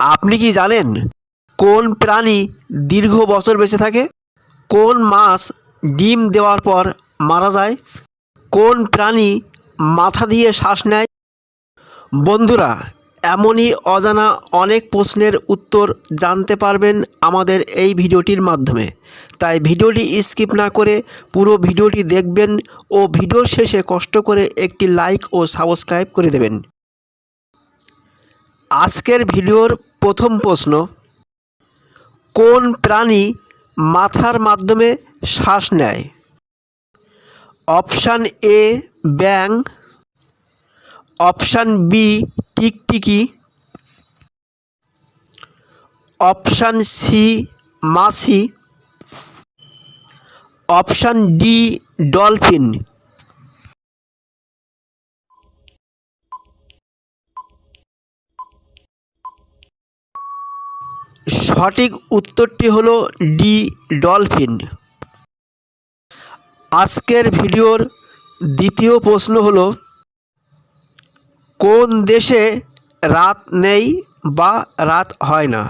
আপনি কি জানেন কোন প্রাণী দীর্ঘ বছর বেঁচে থাকে? কোন মাছ ডিম দেওয়ার পর মারা যায়? কোন প্রাণী মাথা দিয়ে শ্বাস নেয়? বন্ধুরা, এমনই অজানা অনেক প্রশ্নের উত্তর জানতে পারবেন আমাদের এই ভিডিওটির মাধ্যমে। তাই ভিডিওটি স্কিপ না করে পুরো ভিডিওটি দেখবেন ও ভিডিওর শেষে কষ্ট করে একটি লাইক ও সাবস্ক্রাইব করে দেবেন। আজকের ভিডিওর প্রথম প্রশ্ন, কোন প্রাণী মাথার মাধ্যমে শ্বাস নেয়? অপশান এ ব্যাং অপশান বি, টিকটিকি। অপশান সি, মাছি। Option D, dolphin. সঠিক উত্তরটি হলো ডি ডলফিন। আজকের ভিডিওর দ্বিতীয় প্রশ্ন হলো, কোন দেশে রাত নেই বা রাত হয় না?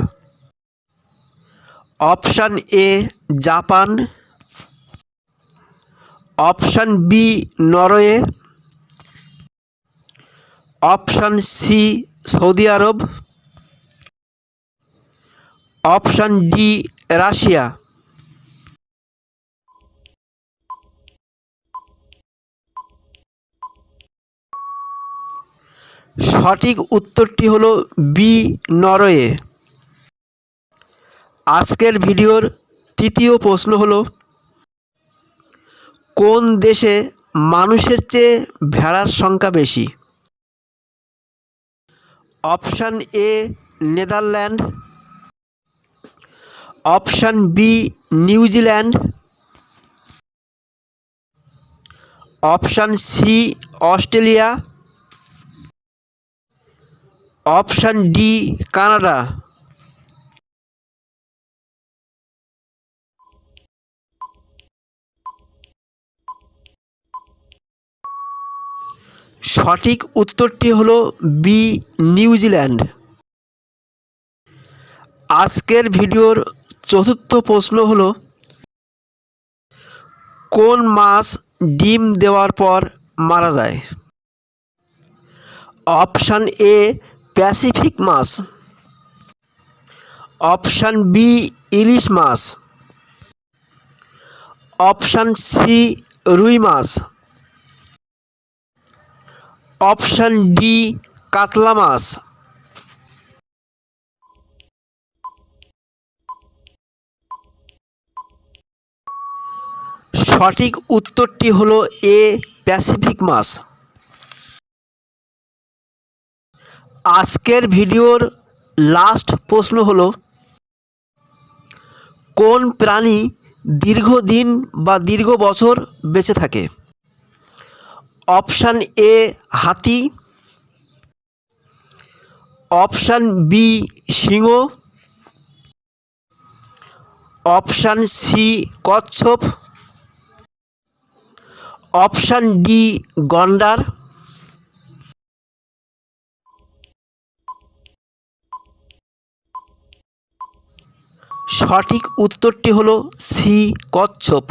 Option A, Japan. Option B, Norway. Option C, Saudi Arab. Option D, Russia. সঠিক উত্তরটি হলো বি, নরওয়ে। আজকের ভিডিওর তৃতীয় প্রশ্ন হলো, কোন দেশে মানুষের চেয়ে ভেড়ার সংখ্যা বেশি? Option A, Netherland. Option B New Zealand option C, Australia. Option D, Canada. সঠিক উত্তরটি হলো বি নিউজিল্যান্ড আজকের ভিডিওর চতুর্থ প্রশ্ন হলো, কোন মাছ ডিম দেওয়ার পর মারা যায়? অপশান এ, প্যাসিফিক মাছ। অপশান বি, ইলিশ মাছ। অপশান সি, রুই মাছ। অপশান ডি, কাতলা মাছ। সঠিক উত্তরটি হলো এ, প্যাসিফিক মাছ। আজকের ভিডিওর লাস্ট প্রশ্ন হলো, কোন প্রাণী দীর্ঘদিন বা দীর্ঘ বছর বেঁচে থাকে? অপশান এ, হাতি। অপশান বি, সিংহ। অপশান সি, কচ্ছপ। অপশান ডি গন্ডার। সঠিক উত্তরটি হলো সি কচ্ছপ।